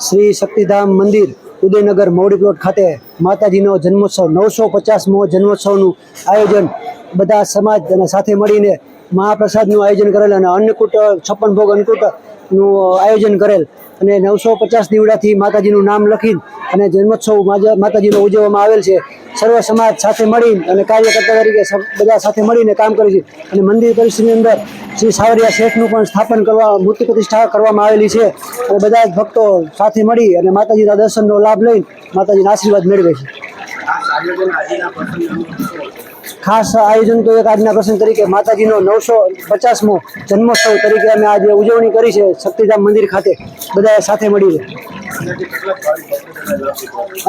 શ્રી શક્તિધામ મંદિર, ઉદયનગર મૌડી પ્લોટ ખાતે માતાજીનો જન્મોત્સવ, નવસો પચાસમો જન્મોત્સવનું આયોજન બધા સમાજ અને સાથે મળીને મહાપ્રસાદનું આયોજન કરેલ અને અન્નકૂટ, છપ્પન ભોગ અન્નકૂટનું આયોજન કરેલ. અને નવસો પચાસ દીવડાથી માતાજીનું નામ લખી અને જન્મોત્સવ માતાજીનો ઉજવવામાં આવેલ છે. સર્વ સમાજ સાથે મળી અને કાર્યકર્તા તરીકે બધા સાથે મળીને કામ કરે છે. અને મંદિર પરિસરની અંદર શ્રી સાવરિયા શેઠનું પણ સ્થાપન કરવા, મૂર્તિ પ્રતિષ્ઠા કરવામાં આવેલી છે. અને બધા જ ભક્તો સાથે મળી અને માતાજીના દર્શનનો લાભ લઈ માતાજીના આશીર્વાદ મેળવે છે. ખાસ આયોજન તો એક આજના પ્રસંગ તરીકે માતાજીનો નવસો પચાસમો જન્મોત્સવ તરીકે અમે આજે ઉજવણી કરી છે શક્તિધામ મંદિર ખાતે. બધા સાથે મળીને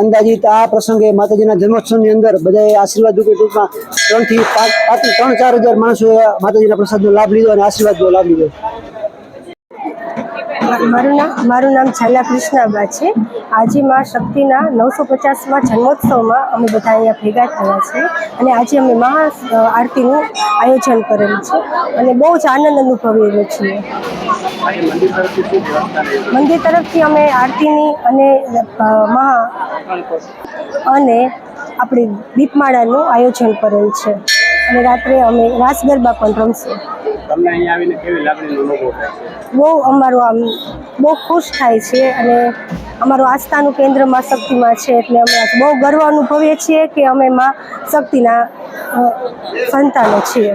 અંદાજિત આ પ્રસંગે માતાજીના જન્મોત્સવની અંદર બધાએ આશીર્વાદ રૂપે ટૂંકમાં ત્રણથી પાંચ, પાંચથી ત્રણ ચાર હજાર માણસોએ માતાજીના પ્રસાદનો લાભ લીધો અને આશીર્વાદનો લાભ લીધો. મારું નામ મારું નામ છાલા કૃષ્ણાબા છે. આજે માં શક્તિના નવસો પચાસમાં જન્મોત્સવમાં અમે બધા અહીંયા ભેગા થયા છે અને આજે અમે મહા આરતીનું આયોજન કરેલું છે અને બહુ જ આનંદ અનુભવી છીએ. મંદિર તરફથી અમે આરતીની અને મહા અને આપણી દીપમાળાનું આયોજન કરેલ છે. અને રાત્રે અમે રાસ ગરબા પણ રમશું. તમને અહીંયા આવીને કેવી લાગણીનો અનુભવ થાય બહુ અમારું આમ બહુ ખુશ થાય છે અને અમારું આસ્થાનું કેન્દ્રમાં શક્તિમાં છે એટલે અમે બહુ ગર્વ અનુભવીએ છીએ કે અમે માં શક્તિના સંતાનો છીએ.